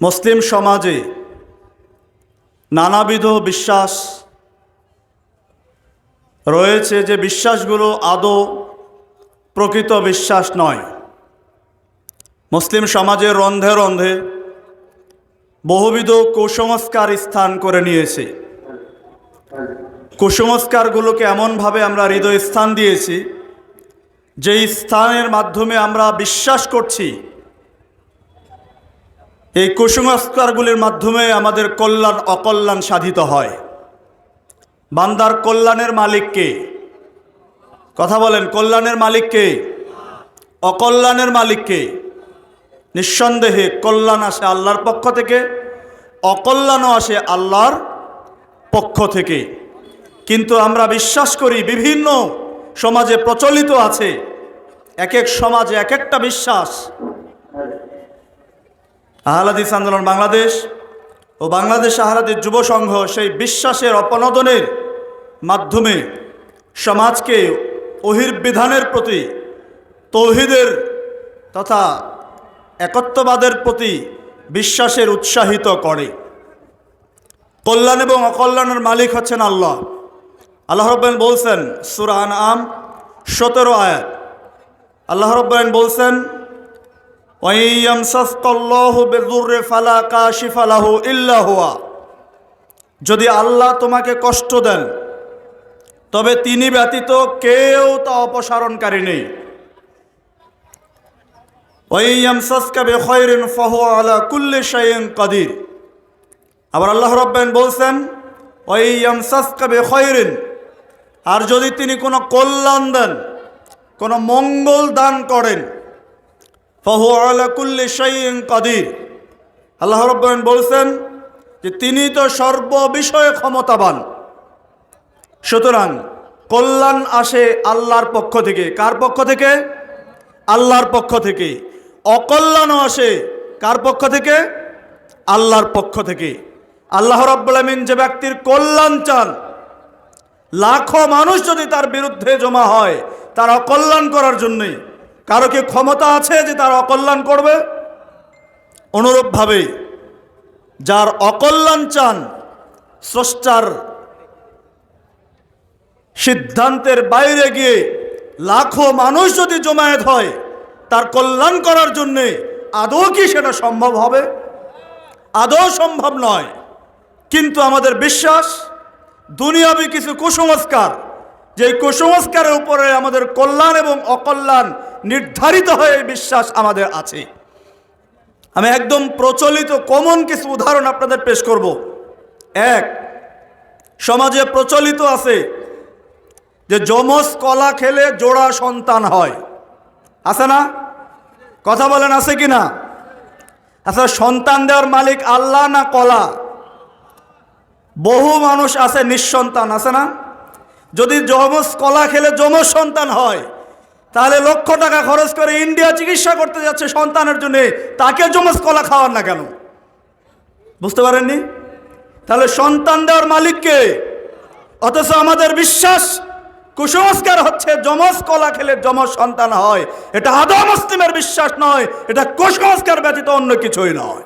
মুসলিম সমাজে নানাবিধ বিশ্বাস রয়েছে যে বিশ্বাসগুলো আদৌ প্রকৃত বিশ্বাস নয়। মুসলিম সমাজের রন্ধে রন্ধে বহুবিধ কুসংস্কার স্থান করে নিয়েছে। কুসংস্কারগুলোকে এমনভাবে আমরা হৃদয় স্থান দিয়েছি, যেই স্থানের মাধ্যমে আমরা বিশ্বাস করছি। এই কুসংস্কারগুলির মাধ্যমে আমাদের কল্যাণ, অকল্যাণ সাধিত হয়। বান্দার কল্যাণের মালিককে কথা বলেন, কল্যাণের মালিককে অকল্যাণের মালিককে নিঃসন্দেহে কল্যাণ আসে আল্লাহর পক্ষ থেকে, অকল্যাণও আসে আল্লাহর পক্ষ থেকে। কিন্তু আমরা বিশ্বাস করি বিভিন্ন সমাজে প্রচলিত আছে, এক এক সমাজে এক একটা বিশ্বাস। আহলাদিস আন্দোলন বাংলাদেশ ও বাংলাদেশ আহলাদিস যুব সংঘ সেই বিশ্বাসের অপনোদনের মাধ্যমে সমাজকে অহির বিধানের প্রতি, তৌহিদের তথা একত্ববাদের প্রতি বিশ্বাসের উৎসাহিত করে। কল্যাণ এবং অকল্যাণের মালিক হচ্ছেন আল্লাহ। আল্লাহ রব্বান বলছেন সুরান আম সতেরো আয়াত। আল্লাহ রব্বান বলছেন যদি আল্লাহ তোমাকে কষ্ট দেন, তবে তিনি ব্যতীত কেউ তা অপসারণকারী নেই। কাদির। আবার আল্লাহ রব্বান বলছেন খয়রিন আর যদি তিনি কোনো কল্যাণ দেন, কোনো মঙ্গল দান করেন ফহু আলাকুল্লি শাইন কাদির। আল্লাহ রব্বান বলছেন যে তিনি তো সর্ববিষয়ে ক্ষমতাবান। সুতরাং কল্যাণ আসে আল্লাহর পক্ষ থেকে। কার পক্ষ থেকে? আল্লাহর পক্ষ থেকে। অকল্যাণও আসে কার পক্ষ থেকে? আল্লাহর পক্ষ থেকে। আল্লাহ রব্বুলামিন যে ব্যক্তির কল্যাণ চান, লাখো মানুষ যদি তার বিরুদ্ধে জমা হয়, তার অকল্যাণ করার জন্যে কারও কি ক্ষমতা আছে যে তার অকল্যাণ করবে? অনুরূপভাবে, যার অকল্যাণ চান স্রষ্টার সিদ্ধান্তের বাইরে গিয়ে লাখো মানুষ যদি জমায়েত হয়, তার কল্যাণ করার জন্যে আদৌ কি সেটা সম্ভব হবে? আদৌ সম্ভব নয়। কিন্তু আমাদের বিশ্বাস, দুনিয়াবি কিছু কুসংস্কার যে কুসংস্কারের উপরে আমাদের কল্যাণ এবং অকল্যাণ নির্ধারিত হয়ে বিশ্বাস আমাদের আছে। আমি একদম প্রচলিত কমন কিছু উদাহরণ আপনাদের পেশ করব। এক, সমাজে প্রচলিত আছে যে যমজ কলা খেলে জোড়া সন্তান হয়। আছে না? কথা বলেন, আছে কি না? আচ্ছা সন্তান দেওয়ার মালিক আল্লাহ না কলা? বহু মানুষ আছে নিঃসন্তান, আছে না? যদি যমজ কলা খেলে যমজ সন্তান হয় তাহলে লক্ষ টাকা খরচ করে ইন্ডিয়া চিকিৎসা করতে যাচ্ছে সন্তানের জন্য। তাকে যমজ কলা খাওয়ার না কেন? বুঝতে পারেননি? তাহলে সন্তান দেওয়ার মালিককে, অথচ আমাদের বিশ্বাস, কুসংস্কার হচ্ছে যমজ কলা খেলে যমজ সন্তান হয়। এটা আদা মুসলিমের বিশ্বাস নয়, এটা কুসংস্কার ব্যতীত অন্য কিছুই নয়।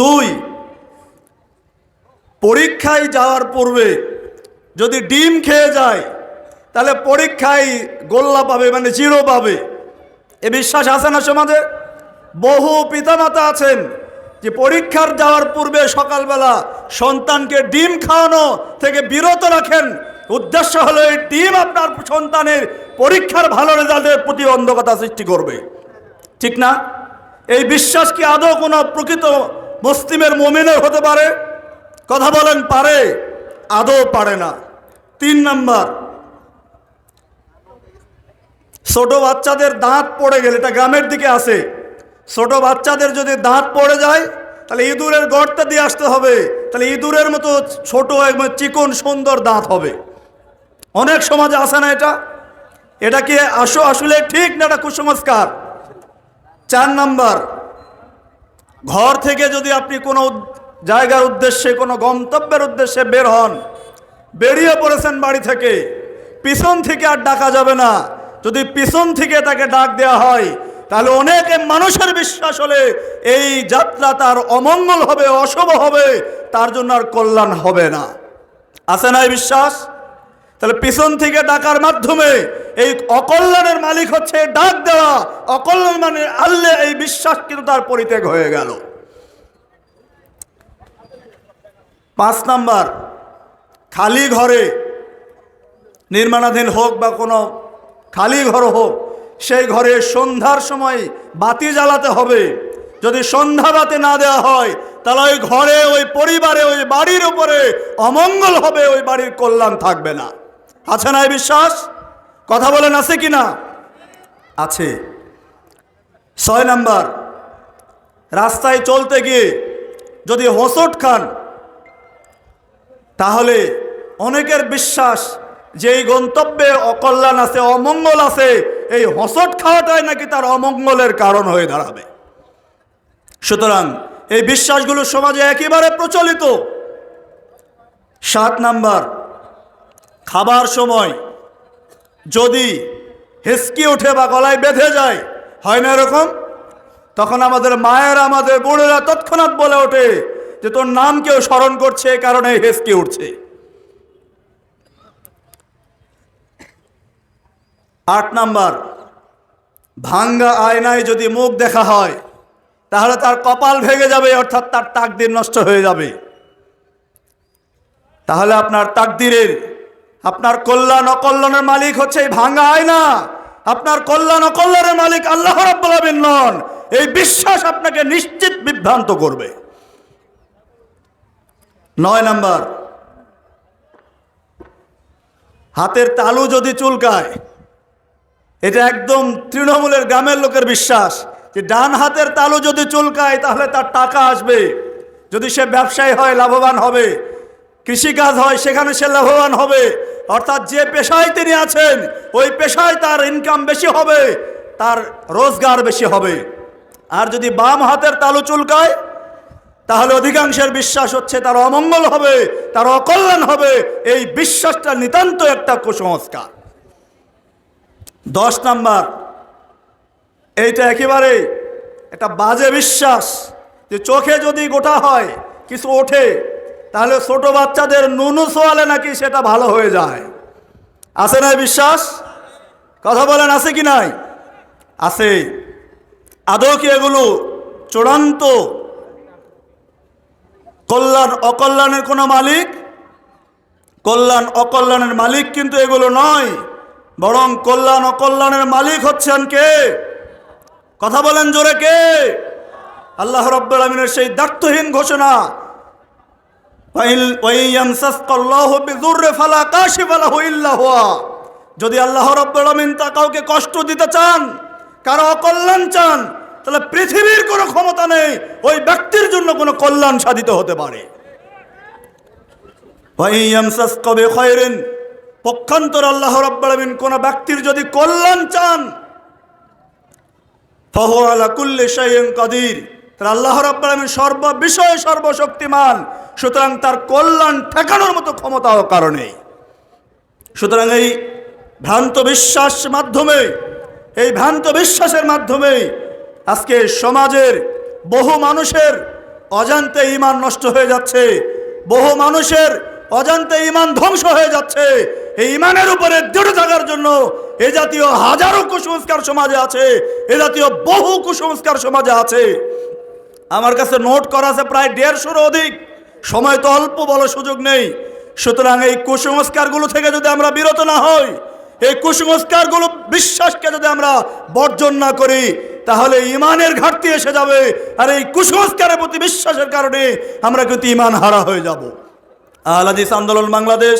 দুই, পরীক্ষায় যাওয়ার পূর্বে যদি ডিম খেয়ে যায় তাহলে পরীক্ষায় গোল্লা পাবে মানে জিরো পাবে। এ বিশ্বাস আছে না সমাজে? বহু পিতামাতা আছেন যে পরীক্ষার যাওয়ার পূর্বে সকালবেলা সন্তানকে ডিম খাওয়ানো থেকে বিরত রাখেন। উদ্দেশ্য হলো এই ডিম আপনার সন্তানের পরীক্ষার ভালো রেজাল্টের প্রতিবন্ধকতা সৃষ্টি করবে। ঠিক না? এই বিশ্বাস কি আদৌ কোনো প্রকৃত মুসলিমের মমিনের হতে পারে? কথা বলেন, পারে? আদৌ পারে না। তিন নাম্বার ছোট বাচ্চাদের দাঁত পড়ে গেলে, এটা গ্রামের দিকে আছে ছোট বাচ্চাদের যদি দাঁত পড়ে যায়, তাহলে ইঁদুরের গর্তে দিয়ে আসতে হবে। তাহলে ইঁদুরের মতো ছোট একদম চিকন সুন্দর দাঁত হবে। অনেক সমাজে আসে না এটা। এটা কি আসো আসলে ঠিক না এটা কুসংস্কার? চার নাম্বার, ঘর থেকে যদি আপনি কোনো জায়গার উদ্দেশ্যে, কোনো গন্তব্যের উদ্দেশ্যে বের হন, বেরিয়ে পড়েছেন বাড়ি থেকে, পিছন থেকে আর ডাকা যাবে না। যদি পিছন থেকে তাকে ডাক দেওয়া হয়, তাহলে অনেক মানুষের বিশ্বাস হলে এই যাত্রা তার অমঙ্গল হবে, অশুভ হবে, তার জন্য আর কল্যাণ হবে না। আছে না এই বিশ্বাস? তাহলে পিছন থেকে ডাকার মাধ্যমে এই অকল্যাণের মালিক হচ্ছে ডাক দেওয়া। অকল্যাণ মানে আল্লে এই বিশ্বাস কিন্তু তার পরিত্যাগ হয়ে গেল। পাঁচ নাম্বার, খালি ঘরে নির্মাণাধীন হোক বা কোনো খালি ঘর হোক, সেই ঘরে সন্ধ্যার সময় বাতি জ্বালাতে হবে। যদি সন্ধ্যা বাতি না দেওয়া হয়, তাহলে ওই ঘরে, ওই পরিবারে, ওই বাড়ির উপরে অমঙ্গল হবে, ওই বাড়ির কল্যাণ থাকবে না। আছে না এই বিশ্বাস? কথা বলেন আছে কি না? আছে। ছয় নাম্বার, রাস্তায় চলতে গিয়ে যদি হোঁচট খান, তাহলে অনেকের বিশ্বাস যে এই গন্তব্যে অকল্যাণ আছে, অমঙ্গল আছে, এই হসট খাওয়াটাই নাকি তার অমঙ্গলের কারণ হয়ে দাঁড়াবে। সুতরাং এই বিশ্বাসগুলো সমাজে একেবারে প্রচলিত। সাত নাম্বার, খাবার সময়। যদি হেসকি ওঠে বা গলায় বেঁধে যায়, হয় না এরকম? তখন আমাদের মায়ের, আমাদের বোনেরা তৎক্ষণাৎ বলে ওঠে যে তোর নাম কেউ স্মরণ করছে কারণে হেসকে উঠছে। আট নাম্বার, ভাঙ্গা আয়নায় যদি মুখ দেখা হয়, তাহলে তার কপাল ভেঙে যাবে, অর্থাৎ তার তাকদির নষ্ট হয়ে যাবে। তাহলে আপনার তাকদিরের, আপনার কল্যাণ অকল্যাণের মালিক হচ্ছে এই ভাঙ্গা আয়না। আপনার কল্যাণ অকল্যাণের মালিক আল্লাহ রাব্বুল নন। এই বিশ্বাস আপনাকে নিশ্চিত বিভ্রান্ত করবে। নয় নাম্বার, হাতের তালু যদি চুলকায় এটা একদম তৃণমূলের গ্রামের লোকের বিশ্বাস যে ডান হাতের তালু যদি চুলকায়, তাহলে তার টাকা আসবে। যদি সে ব্যবসায়ী হয়, লাভবান হবে। কৃষিকাজ হয়, সেখানে সে লাভবান হবে। অর্থাৎ যে পেশায় তিনি আছেন, ওই পেশায় তার ইনকাম বেশি হবে, তার রোজগার বেশি হবে। আর যদি বাম হাতের তালু চুলকায়, তাহলে অধিকাংশের বিশ্বাস হচ্ছে তার অমঙ্গল হবে, তার অকল্যাণ হবে। এই বিশ্বাসটা নিতান্ত একটা কুসংস্কার। দশ নাম্বার। এইটা একেবারে একটা বাজে বিশ্বাস যে চোখে যদি গোটা হয়, কিছু ওঠে, তাহলে ছোট বাচ্চাদের নুনু সোয়ালে নাকি সেটা ভালো হয়ে যায়। আছে না বিশ্বাস? কথা বলেন, আছে কি নাই? আছে। আদৌ কি এগুলো চূড়ান্ত কল্যাণ, অকল্যাণের কোনো মালিক? কল্যাণ, অকল্যাণের মালিক কিন্তু এগুলো নয়। বরং কল্যাণ অকল্যাণের মালিক হচ্ছেন কে? কথা বলেন জোরে কে? আল্লাহ রব্বুল আমিনের সেই দায়িত্বহীন ঘোষণা। যদি আল্লাহ রব্বুল আমিন তা কাউকে কষ্ট দিতে চান, কারও অকল্যাণ চান, তাহলে পৃথিবীর কোনো ক্ষমতা নেই, ওই ব্যক্তির জন্য কোনো কল্যাণ সাধিত হতে পারে। পক্ষান্তর আল্লাহ রব্বালমিন কোন ব্যক্তির যদি কল্যাণ চান, ফহ আলা কুল্লে শাইন কাদির। তাহলে আল্লাহ রব্বালমিন সর্ব বিষয়ে সর্বশক্তিমান। সুতরাং তার কল্যাণ ঠেকানোর মতো ক্ষমতাও কারণে। সুতরাং এই ভ্রান্ত বিশ্বাস মাধ্যমে, এই ভ্রান্ত বিশ্বাসের মাধ্যমে আজকে সমাজের বহু মানুষের অজান্তে ইমান নষ্ট হয়ে যাচ্ছে। বহু মানুষের অজান্তে ইমান ধ্বংস হয়ে যাচ্ছে। এই ইমানের উপরে দৃঢ় থাকার জন্য এ জাতীয় হাজারো কুসংস্কার সমাজে আছে, এ জাতীয় বহু কুসংস্কার সমাজে আছে। আমার কাছে নোট করা আছে প্রায় দেড়শোর অধিক। সময় তো অল্প বলার সুযোগ নেই। সুতরাং এই কুসংস্কারগুলো থেকে যদি আমরা বিরত না হই, এই কুসংস্কারগুলো বিশ্বাসকে যদি আমরা বর্জন না করি, তাহলে ইমানের ঘাটতি এসে যাবে। আর এই কুসংস্কারের প্রতি বিশ্বাসের কারণে আমরা কিন্তু ইমান হারা হয়ে যাব। আহলাদিস আন্দোলন বাংলাদেশ।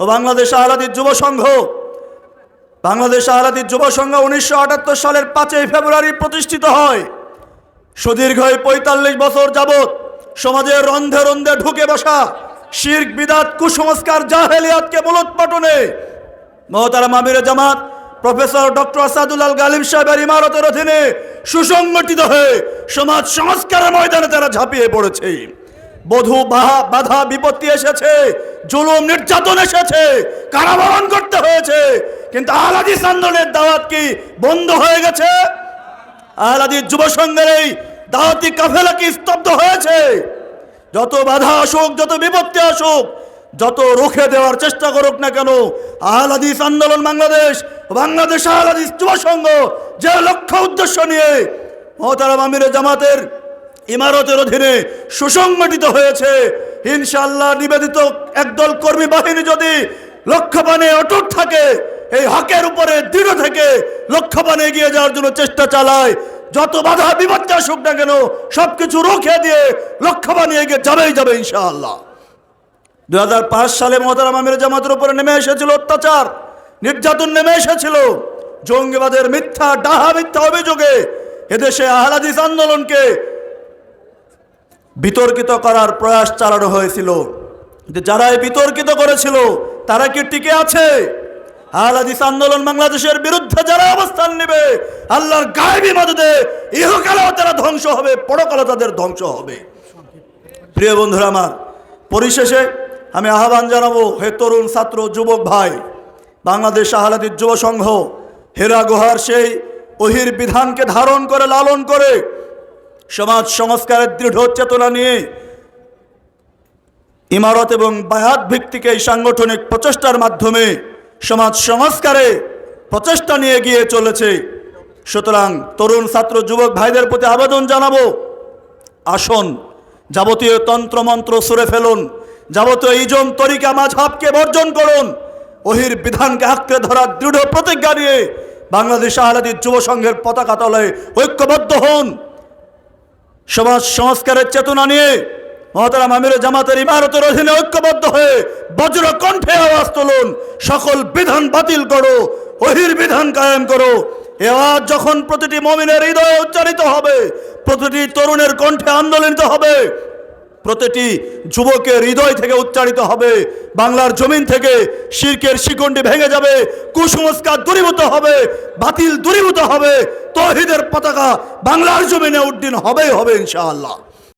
ও বাংলাদেশ আহলাদিস যুব সংঘ। বাংলাদেশ আহলাদিস যুব সংঘ উনিশশো আটাত্তর সালের পাঁচই ফেব্রুয়ারি প্রতিষ্ঠিত হয়। সুদীর্ঘ পঁয়তাল্লিশ বছর যাবৎ সমাজের রন্ধে রন্ধে ঢুকে বসা শির্ক, বিদাত, কুসংস্কার, জাহেলিয়াতকে মূলোৎপাটনে মহতারা মামিরে জামাত, প্রফেসর ডক্টর আসাদুল্লাল গালিম সাহেবের ইমারতের অধীনে সুসংগঠিত হয়ে সমাজ সংস্কারের ময়দানে তারা ঝাঁপিয়ে পড়েছে। বধু বাধা বিপত্তি এসেছে, জুলুম নির্যাতন এসেছে, কারাবরণ করতে হয়েছে। কিন্তু আলাদিস আন্দোলনের দাওয়াত কি বন্ধ হয়ে গেছে? আহলাদির যুব সংঘের এই দাওয়াতি কাফেলা কি স্তব্ধ হয়েছে? যত বাধা আসুক, যত বিপত্তি আসুক, যত রুখে দেওয়ার চেষ্টা করুক না কেন আহলাদিস আন্দোলন বাংলাদেশ বাংলাদেশ আহলাদিস যুব সংঘ যে লক্ষ্য উদ্দেশ্য নিয়ে মহতারাম আমির জামাতের ইমারতের অধীনে সুসংগঠিত হয়েছে। ইনশাল্লাহ নিবেদিত একদল কর্মী বাহিনী যদি লক্ষ্যপানে অটুট থাকে, এই হকের উপরে দৃঢ় থেকে লক্ষ্যপানে এগিয়ে যাওয়ার জন্য চেষ্টা চালায়। যত বাধা বিপত্তি আসুক না কেন, সবকিছু রুখে দিয়ে লক্ষ্যপানে এগিয়ে যাবেই যাবে ইনশাআল্লাহ। দু হাজার পাঁচ সালে মহতারাম আমির জামাতের উপরে নেমে এসেছিল অত্যাচার, নির্যাতন নেমে এসেছিল। জঙ্গিবাদের মিথ্যা, ডাহা মিথ্যা অভিযোগে এদেশে আহলাদিস আন্দোলনকে বিতর্কিত করার প্রয়াস চালানো হয়েছিল। যে যারা বিতর্কিত করেছিল, তারা কি টিকে আছে? আহলাদিস আন্দোলন বাংলাদেশের বিরুদ্ধে যারা অবস্থান নেবে, আল্লাহর গায়েবী মদদে ইহকালেও তারা ধ্বংস হবে পরকালে তাদের ধ্বংস হবে। প্রিয় বন্ধুরা আমার, পরিশেষে আমি আহ্বান জানাব হে তরুণ ছাত্র, যুবক ভাই, বাংলাদেশ আহলাদির যুব সংঘ, হেরা গুহার সেই ওহির বিধানকে ধারণ করে, লালন করে সমাজ সংস্কারের দৃঢ় চেতনা নিয়ে ইমারত এবং বায়াত ভিত্তিক এই সাংগঠনিক প্রচেষ্টার মাধ্যমে সমাজ সংস্কারে প্রচেষ্টা নিয়ে গিয়ে চলেছে। সুতরাং তরুণ ছাত্র, যুবক ভাইদের প্রতি আবেদন জানাব। আসন, যাবতীয় তন্ত্রমন্ত্র সুরে ফেলুন, যাবতীয় ইজম তরিকা মাঝহাবকে বর্জন করুন। ওহির বিধানকে আঁকড়ে ধরার দৃঢ় প্রতিজ্ঞা নিয়ে বাংলাদেশ আহলাদির যুব সংঘের পতাকা তলে ঐক্যবদ্ধ হন। সমাজ সংস্কারের চেতনা নিয়ে মহাতারা আমির জামাতের ইমারতের অধীনে ঐক্যবদ্ধ হয়ে বজ্র কণ্ঠে আওয়াজ তুলুন, সকল বিধান বাতিল করো অহির বিধান কায়েম করো। এ আওয়াজ যখন প্রতিটি মমিনের হৃদয়ে উচ্চারিত হবে, প্রতিটি তরুণের কণ্ঠে আন্দোলিত হবে প্রতিটি যুবকের হৃদয় থেকে উচ্চারিত হবে। বাংলার জমিন থেকে শির্কের শিকন্ডি ভেঙে যাবে, কুসংস্কার দূরীভূত হবে, বাতিল দূরীভূত হবে, তহিদের পতাকা বাংলার জমিনে উড্ডীন হবেই হবে ইনশাআল্লাহ।